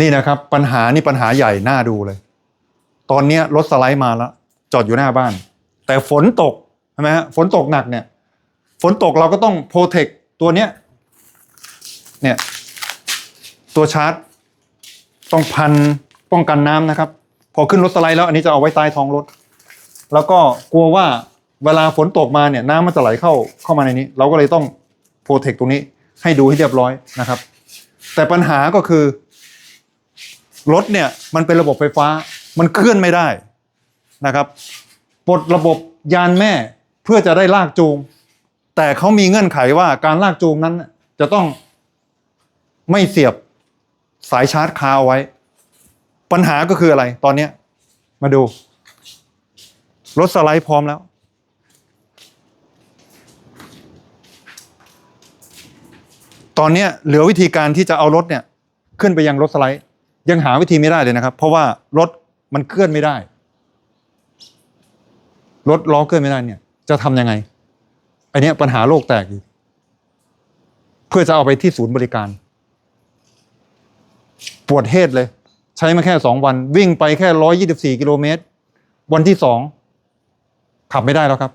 นี่นะครับ ปัญหานี่ปัญหาใหญ่น่าดูเลย ตอนนี้รถสไลด์มาแล้ว จอดอยู่หน้าบ้าน แต่ฝนตกใช่ไหมฮะฝนตกหนักเนี่ย ฝนตกเราก็ต้องโปรเทคตัวเนี้ยเนี่ยตัวชาร์จ ต้องพันป้องกันน้ำนะครับ พอขึ้นรถสไลด์แล้วอันนี้จะเอาไว้ใต้ท้องรถ แล้วก็กลัวว่าเวลาฝนตกมาเนี่ยน้ำมันจะไหลเข้าเข้ามาในนี้ เราก็เลยต้องโปรเทคตรงนี้ให้ดูให้เรียบร้อยนะครับ แต่ปัญหาก็คือ รถเนี่ยมันเป็นระบบไฟฟ้ามันเคลื่อนไม่ได้นะครับปลดระบบยานแม่เพื่อจะได้ลากจูง แต่เขามีเงื่อนไขว่าการลากจูงนั้นจะต้องไม่เสียบสายชาร์จคาเอาไว้ ปัญหาก็คืออะไรตอนนี้มาดู รถสไลด์พร้อมแล้ว ตอนนี้เหลือวิธีการที่จะเอารถเนี่ย ขึ้นไปยังรถสไลด์ ยังหาวิธีไม่ได้เลยนะครับ เพราะว่ารถมันเคลื่อนไม่ได้ รถล้อเคลื่อนไม่ได้เนี่ย จะทำยังไงอันนี้ปัญหาโลกแตกอีกเพื่อจะเอาไปที่ศูนย์บริการ ปวดเหตุเลย ใช้มาแค่สองวัน วิ่งไปแค่ร้อยยี่สิบสี่กิโลเมตร วันที่สองขับไม่ได้แล้วครับ